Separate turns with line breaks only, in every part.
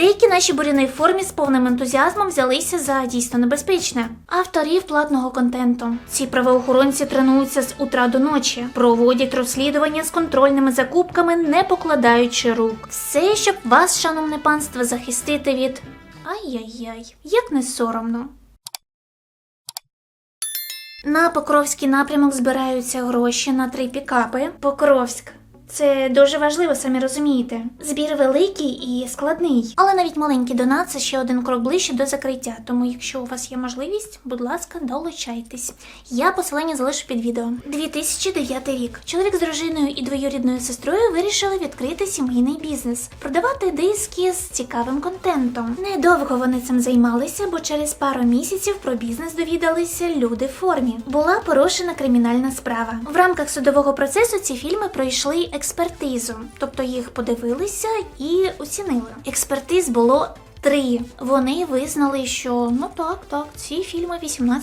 Деякі наші буряни в формі з повним ентузіазмом взялися за дійсно небезпечне. Авторів платного контенту. Ці правоохоронці тренуються з утра до ночі, проводять розслідування з контрольними закупками, не покладаючи рук. Все, щоб вас, шановне панство, захистити від. Ай-яй-яй, як не соромно. На Покровський напрямок збираються гроші на три пікапи. Покровськ. Це дуже важливо, самі розумієте. Збір великий і складний. Але навіть маленький донат це ще один крок ближче до закриття. Тому, якщо у вас є можливість, будь ласка, долучайтесь. Я посилання залишу під відео. 2009 рік. Чоловік з дружиною і двоюрідною сестрою вирішили відкрити сімейний бізнес, продавати диски з цікавим контентом. Недовго вони цим займалися, бо через пару місяців про бізнес довідалися люди в формі. Була порушена кримінальна справа. В рамках судового процесу ці фільми пройшли експертизу, тобто їх подивилися і оцінили. Експертиз було. Три вони визнали, що ну так, так, ці фільми 18+.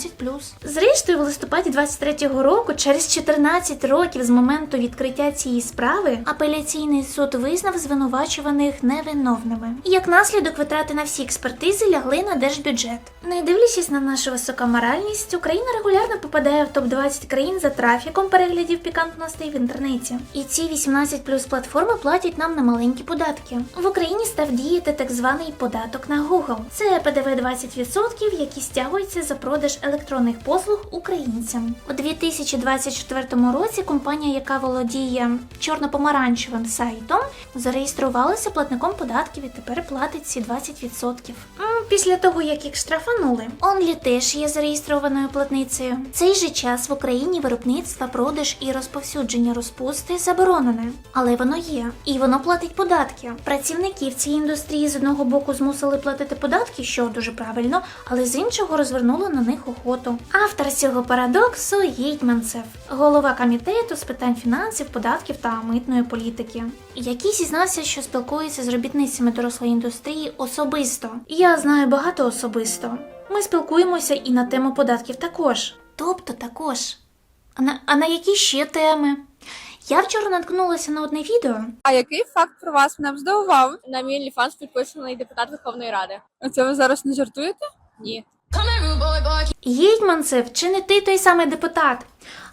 Зрештою, в листопаді 23-го року, через 14 років з моменту відкриття цієї справи, апеляційний суд визнав звинувачуваних невиновними. Як наслідок витрати на всі експертизи лягли на держбюджет. Не дивлячись на нашу високу моральність, Україна регулярно попадає в топ 20 країн за трафіком переглядів пікантностей в інтернеті. І ці 18 плюс платформи платять нам на маленькі податки. В Україні став діяти так званий податок на Google. Це ПДВ 20%, які стягуються за продаж електронних послуг українцям. У 2024 році компанія, яка володіє чорно-помаранчевим сайтом, зареєструвалася платником податків і тепер платить ці 20%. Після того, як їх штрафанули, Онлі теж є зареєстрованою платницею. В цей же час в Україні виробництво, продаж і розповсюдження розпусти заборонене, але воно є, і воно платить податки. Працівників цієї індустрії з одного боку змусили платити податки, що дуже правильно, але з іншого розвернули на них охоту. Автор цього парадоксу Гетьманцев, голова комітету з питань фінансів, податків та митної політики, який зізнався, що спілкується з робітницями дорослої індустрії особисто. Я знаю багато особисто. Ми спілкуємося і на тему податків також. Тобто також. А на, а на які ще теми? Я вчора наткнулася на одне відео,
А який факт про вас мене б здивував?
На мій OnlyFans підписаний депутат Верховної Ради.
Оце ви зараз не жартуєте?
Ні.
Гетьманцев, чи не ти той самий депутат?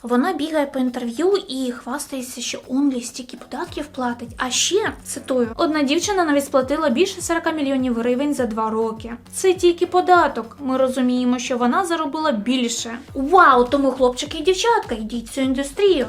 Вона бігає по інтерв'ю і хвастається, що Онлі стільки податків платить. А ще цитую: одна дівчина навіть сплатила більше 40 мільйонів гривень за два роки. Це тільки податок. Ми розуміємо, що вона заробила більше. Вау! Тому хлопчики і дівчатка, йдіть в цю індустрію.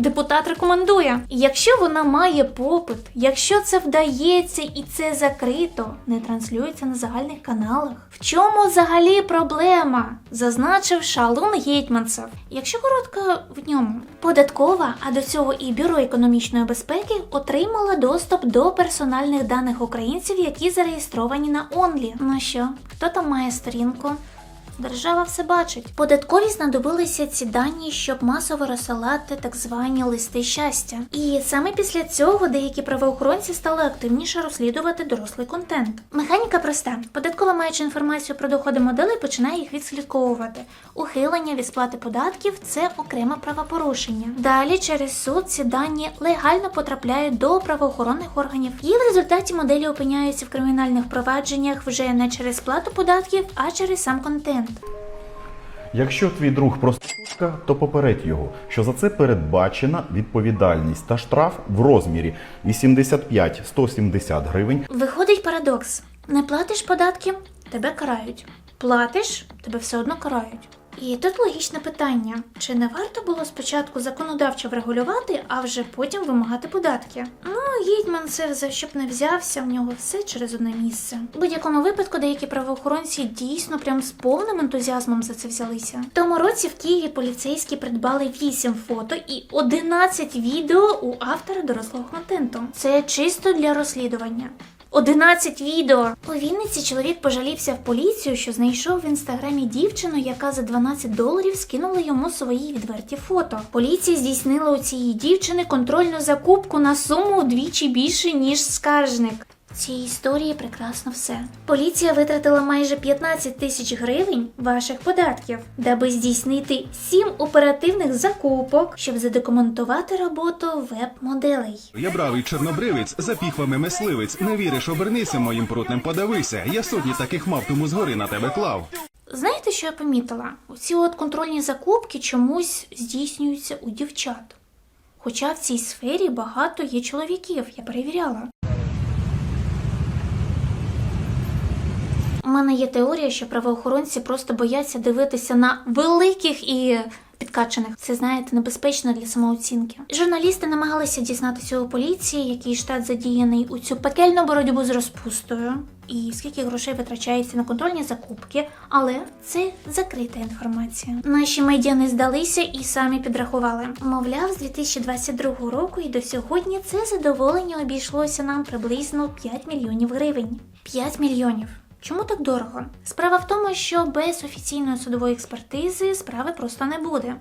Депутат рекомендує, якщо вона має попит, якщо це вдається і це закрито, не транслюється на загальних каналах. В чому взагалі проблема? Зазначив Шалун Гетьманцев. Якщо коротко в ньому, податкова, а до цього і бюро економічної безпеки отримала доступ до персональних даних українців, які зареєстровані на Онлі. Ну що, хто там має сторінку? Держава все бачить. Податкові знадобилися ці дані, щоб масово розсилати так звані листи щастя. І саме після цього деякі правоохоронці стали активніше розслідувати дорослий контент. Механіка проста: податкова маючи інформацію про доходи моделей, починає їх відслідковувати. Ухилення від сплати податків це окреме правопорушення. Далі через суд ці дані легально потрапляють до правоохоронних органів, і в результаті моделі опиняються в кримінальних провадженнях вже не через сплату податків, а через сам контент.
Якщо твій друг проститутка, то попередь його, що за це передбачена відповідальність та штраф в розмірі 85-170 гривень
Виходить парадокс: не платиш податки, тебе карають. Платиш, тебе все одно карають. І тут логічне питання: чи не варто було спочатку законодавчо врегулювати, а вже потім вимагати податки? Ну, Гідьман це за щоб не взявся, в нього все через одне місце. В будь-якому випадку деякі правоохоронці дійсно прям з повним ентузіазмом за це взялися. В тому році в Києві поліцейські придбали 8 фото і 11 відео у автора дорослого контенту. Це чисто для розслідування. 11 відео. У Вінниці чоловік пожалівся в поліцію, що знайшов в інстаграмі дівчину, яка за 12 доларів скинула йому свої відверті фото. Поліція здійснила у цієї дівчини контрольну закупку на суму вдвічі більше, ніж скаржник. В цій історії прекрасно все. Поліція витратила майже 15 тисяч гривень ваших податків, даби здійснити 7 оперативних закупок, щоб задокументувати роботу веб-моделей.
Я бравий чорнобривець, за піхвами мисливець. Не віриш, обернися моїм прутнем, подивися. Я сотні таких мав, тому згори на тебе клав.
Знаєте, що я помітила? Оці от контрольні закупки чомусь здійснюються у дівчат. Хоча в цій сфері багато є чоловіків, я перевіряла. У мене є теорія, що правоохоронці просто бояться дивитися на великих і підкачаних. Це знаєте, небезпечно для самооцінки. Журналісти намагалися дізнатися у поліції, який штат задіяний у цю пекельну боротьбу з розпустою, і скільки грошей витрачається на контрольні закупки, але це закрита інформація. Наші медіа не здалися і самі підрахували. Мовляв, з 2022 року і до сьогодні це задоволення обійшлося нам приблизно 5 мільйонів гривень. 5 мільйонів. Чому так дорого? Справа в тому, що без офіційної судової експертизи справи просто не буде.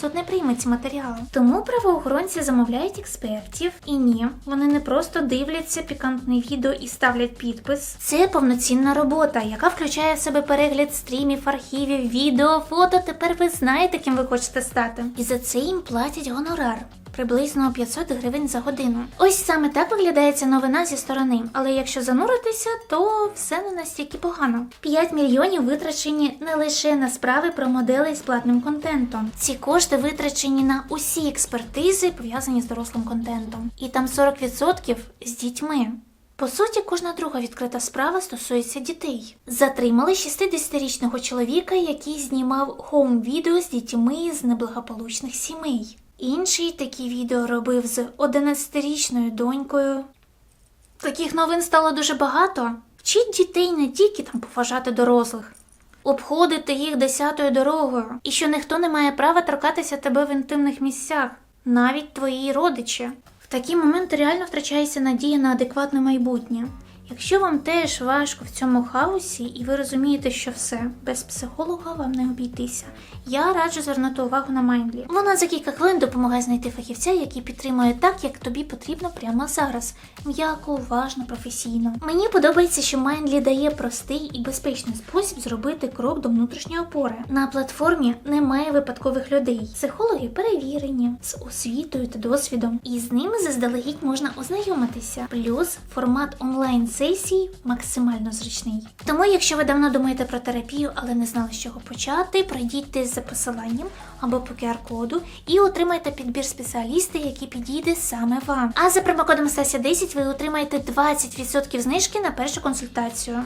Суд не прийме ці матеріали. Тому правоохоронці замовляють експертів. І ні, вони не просто дивляться пікантне відео і ставлять підпис. Це повноцінна робота, яка включає в себе перегляд стрімів, архівів, відео, фото. Тепер ви знаєте, ким ви хочете стати. І за це їм платять гонорар. Приблизно 500 гривень за годину. Ось саме так виглядає ця новина зі сторони. Але якщо зануритися, то все не настільки погано. 5 мільйонів витрачені не лише на справи про моделей з платним контентом. Ці кошти витрачені на усі експертизи, пов'язані з дорослим контентом. І там 40% з дітьми. По суті, кожна друга відкрита справа стосується дітей. Затримали 60-річного чоловіка, який знімав хоум-відео з дітьми з неблагополучних сімей. Інший такі відео робив з 11-річною донькою. Таких новин стало дуже багато. Вчіть дітей не тільки там поважати дорослих, обходити їх десятою дорогою, і що ніхто не має права торкатися тебе в інтимних місцях, навіть твої родичі. В такі моменти реально втрачається надія на адекватне майбутнє. Якщо вам теж важко в цьому хаосі, і ви розумієте, що все без психолога вам не обійтися, я раджу звернути увагу на Майндлі. Вона за кілька хвилин допомагає знайти фахівця, який підтримує так, як тобі потрібно прямо зараз. М'яко, уважно, професійно. Мені подобається, що Майндлі дає простий і безпечний спосіб зробити крок до внутрішньої опори. На платформі немає випадкових людей. Психологи перевірені з освітою та досвідом, і з ними заздалегідь можна ознайомитися. Плюс формат онлайн сесій максимально зручний. Тому, якщо ви давно думаєте про терапію, але не знали, з чого почати, пройдіть за посиланням або по QR-коду і отримайте підбір спеціаліста, який підійде саме вам. А за промокодом Стася 10 ви отримаєте 20% знижки на першу консультацію.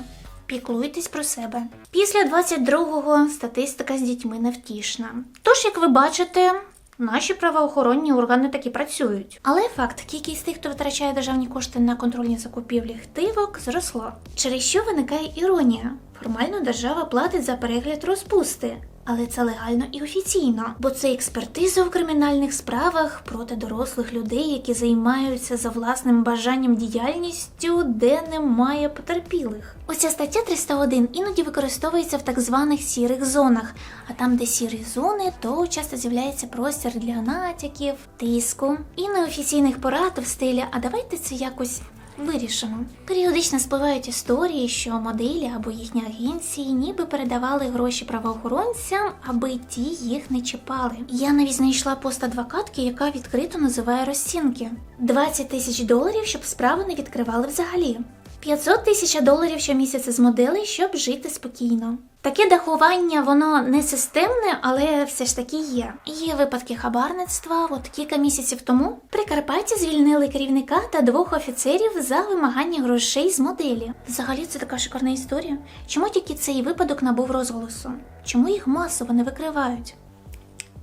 Піклуйтесь про себе. Після 22-го статистика з дітьми невтішна. Тож, як ви бачите, наші правоохоронні органи таки працюють. Але факт, кількість тих, хто витрачає державні кошти на контрольні закупівлі хтивок, зросла. Через що виникає іронія? Формально держава платить за перегляд розпусти. Але це легально і офіційно, бо це експертиза у кримінальних справах проти дорослих людей, які займаються за власним бажанням діяльністю, де немає потерпілих. Оця стаття 301 іноді використовується в так званих сірих зонах, а там, де сірі зони, то часто з'являється простір для натяків, тиску і неофіційних порад в стилі А давайте це якось Вирішено. Періодично спливають історії, що моделі або їхні агенції ніби передавали гроші правоохоронцям, аби ті їх не чіпали. Я навіть знайшла пост адвокатки, яка відкрито називає розцінки: 20 тисяч доларів, щоб справи не відкривали взагалі. 500 тисяч доларів щомісяця з моделей, щоб жити спокійно. Таке дахування, воно не системне, але все ж таки є. Є випадки хабарництва. От кілька місяців тому Прикарпатті звільнили керівника та двох офіцерів за вимагання грошей з моделі. Взагалі це така шикарна історія. Чому тільки цей випадок набув розголосу? Чому їх масово не викривають?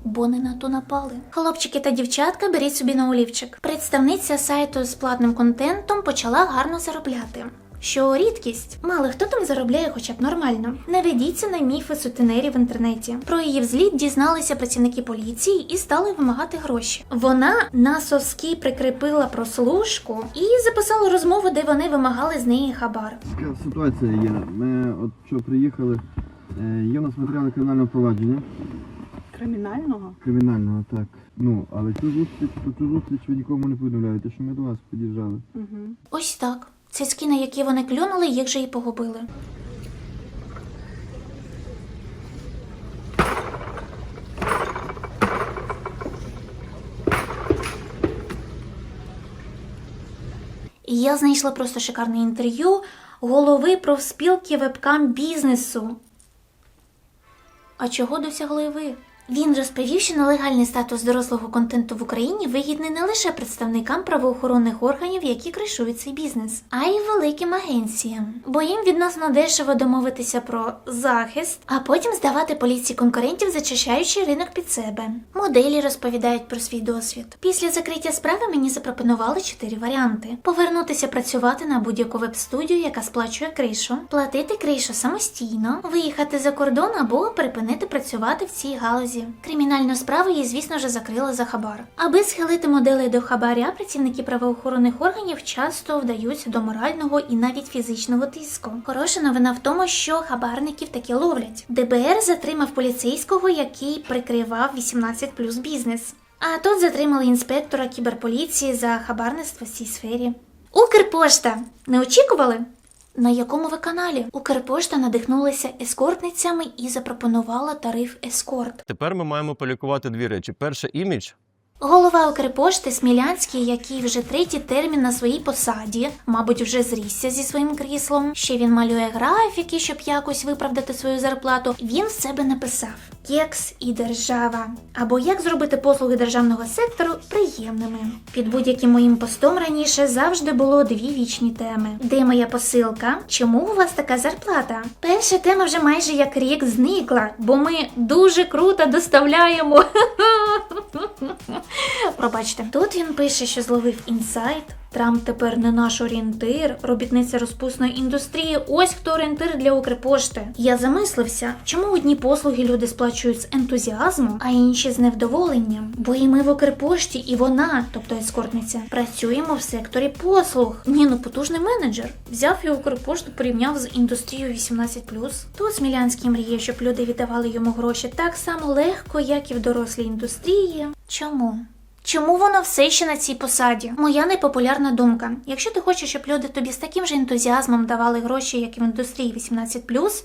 Бо не на то напали. Хлопчики та дівчатка беріть собі на олівчик. Представниця сайту з платним контентом почала гарно заробляти. Що рідкість, мало хто там заробляє хоча б нормально. Не ведіться на міфи сутенерів в інтернеті. Про її взліт дізналися працівники поліції і стали вимагати гроші. Вона на соски прикріпила прослушку і записала розмову, де вони вимагали з неї хабар.
Така ситуація є. Ми от що приїхали, е, є у нас матеріали кримінального провадження.
Кримінального?
Кримінального, так. Ну, але цю зустріч, про цю зустріч ви нікому не повідомляєте, що ми до вас під'їжджали.
Угу.
Ось так. Цицьки, на які вони клюнули, їх же і погубили. І я знайшла просто шикарне інтерв'ю голови профспілки вебкам бізнесу. А чого досягли ви? Він розповів, що нелегальний статус дорослого контенту в Україні вигідний не лише представникам правоохоронних органів, які кришують цей бізнес, а й великим агенціям, бо їм відносно дешево домовитися про захист, а потім здавати поліції конкурентів, зачищаючи ринок під себе. Моделі розповідають про свій досвід. Після закриття справи мені запропонували чотири варіанти: повернутися працювати на будь-яку веб-студію, яка сплачує кришу, платити кришу самостійно, виїхати за кордон або припинити працювати в цій галузі. Кримінальну справу її, звісно ж, закрили за хабар. Аби схилити моделей до хабаря, працівники правоохоронних органів часто вдаються до морального і навіть фізичного тиску. Хороша новина в тому, що хабарників таки ловлять. ДБР затримав поліцейського, який прикривав 18 плюс бізнес. А тут затримали інспектора кіберполіції за хабарництво в цій сфері. Укрпошта! Не очікували? На якому ви каналі? Укрпошта надихнулася ескортницями і запропонувала тариф ескорт.
Тепер ми маємо полікувати дві речі: перше імідж,
Голова Укрпошти Смілянський, який вже третій термін на своїй посаді, мабуть, вже зрісся зі своїм кріслом. Ще він малює графіки, щоб якось виправдати свою зарплату. Він в себе написав: Кекс і держава. Або як зробити послуги державного сектору приємними. Під будь-яким моїм постом раніше завжди було дві вічні теми: де моя посилка? Чому у вас така зарплата? Перша тема вже майже як рік зникла, бо ми дуже круто доставляємо. Пробачте, тут він пише, що зловив інсайт. Трамп тепер не наш орієнтир, робітниця розпусної індустрії. Ось хто орієнтир для Укрпошти. Я замислився, чому одні послуги люди сплачують з ентузіазмом, а інші з невдоволенням. Бо і ми в Укрпошті, і вона, тобто ескортниця, працюємо в секторі послуг. Ні, ну потужний менеджер. Взяв і Укрпошту порівняв з індустрією 18+. Тут Смілянський мріє, щоб люди віддавали йому гроші так само легко, як і в дорослій індустрії. Чому? Чому воно все ще на цій посаді? Моя непопулярна думка. Якщо ти хочеш, щоб люди тобі з таким же ентузіазмом давали гроші, як і в індустрії 18+,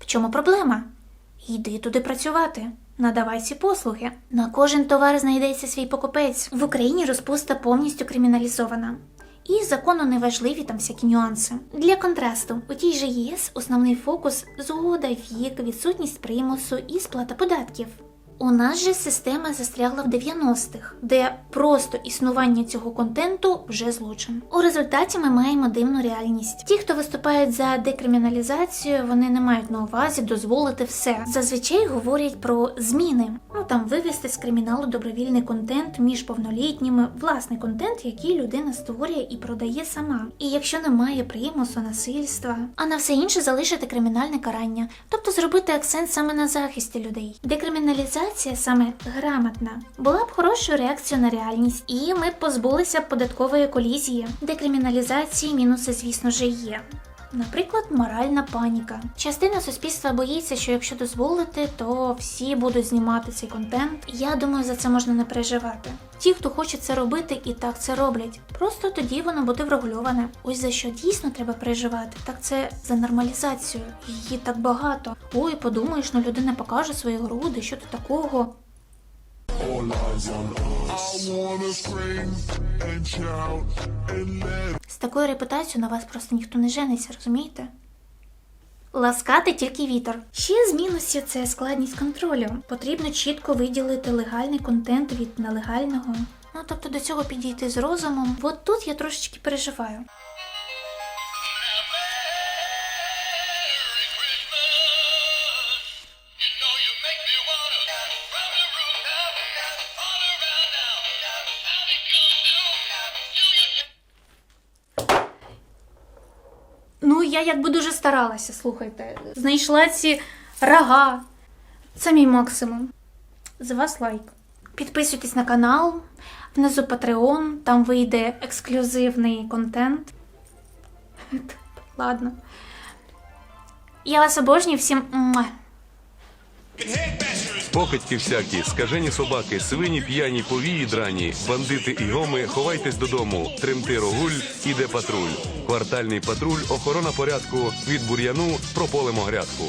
в чому проблема? Йди туди працювати. Надавай ці послуги. На кожен товар знайдеться свій покупець. В Україні розпуста повністю криміналізована. І закону не важливі там всякі нюанси. Для контрасту, у тій же ЄС основний фокус згода, вік, відсутність примусу і сплата податків. У нас же система застрягла в 90-х, де просто існування цього контенту вже злочин. У результаті ми маємо дивну реальність. Ті, хто виступають за декриміналізацію, вони не мають на увазі дозволити все. Зазвичай говорять про зміни. Ну там вивести з криміналу добровільний контент між повнолітніми, власний контент, який людина створює і продає сама. І якщо немає примусу, насильства, а на все інше залишити кримінальне карання, тобто зробити акцент саме на захисті людей. Декриміналізація саме грамотна була б хорошою реакцією на реальність, і ми б позбулися податкової колізії. Декриміналізації мінуси, звісно ж, є. Наприклад, моральна паніка. Частина суспільства боїться, що якщо дозволити, то всі будуть знімати цей контент. Я думаю, за це можна не переживати. Ті, хто хоче це робити, і так це роблять. Просто тоді воно буде врегульоване. Ось за що дійсно треба переживати, так це за нормалізацію. Її так багато. Ой, подумаєш, ну людина покаже свої груди, що то такого. З такою репутацією на вас просто ніхто не жениться, розумієте? Ласкати тільки вітер. Ще з мінусів це складність контролю. Потрібно чітко виділити легальний контент від нелегального. Ну тобто до цього підійти з розумом. От тут я трошечки переживаю. Якби дуже старалася, слухайте. Знайшла ці рога. Це мій максимум. З вас лайк. Підписуйтесь на канал. Внизу Patreon, там вийде ексклюзивний контент. Ладно. Я вас обожнюю всім.
Покидьки всякі, скажені собаки, свині п'яні, повії драні, бандити і гоми, ховайтесь додому. Тремти рогуль, іде патруль. Квартальний патруль, охорона порядку. Від бур'яну прополимо грядку.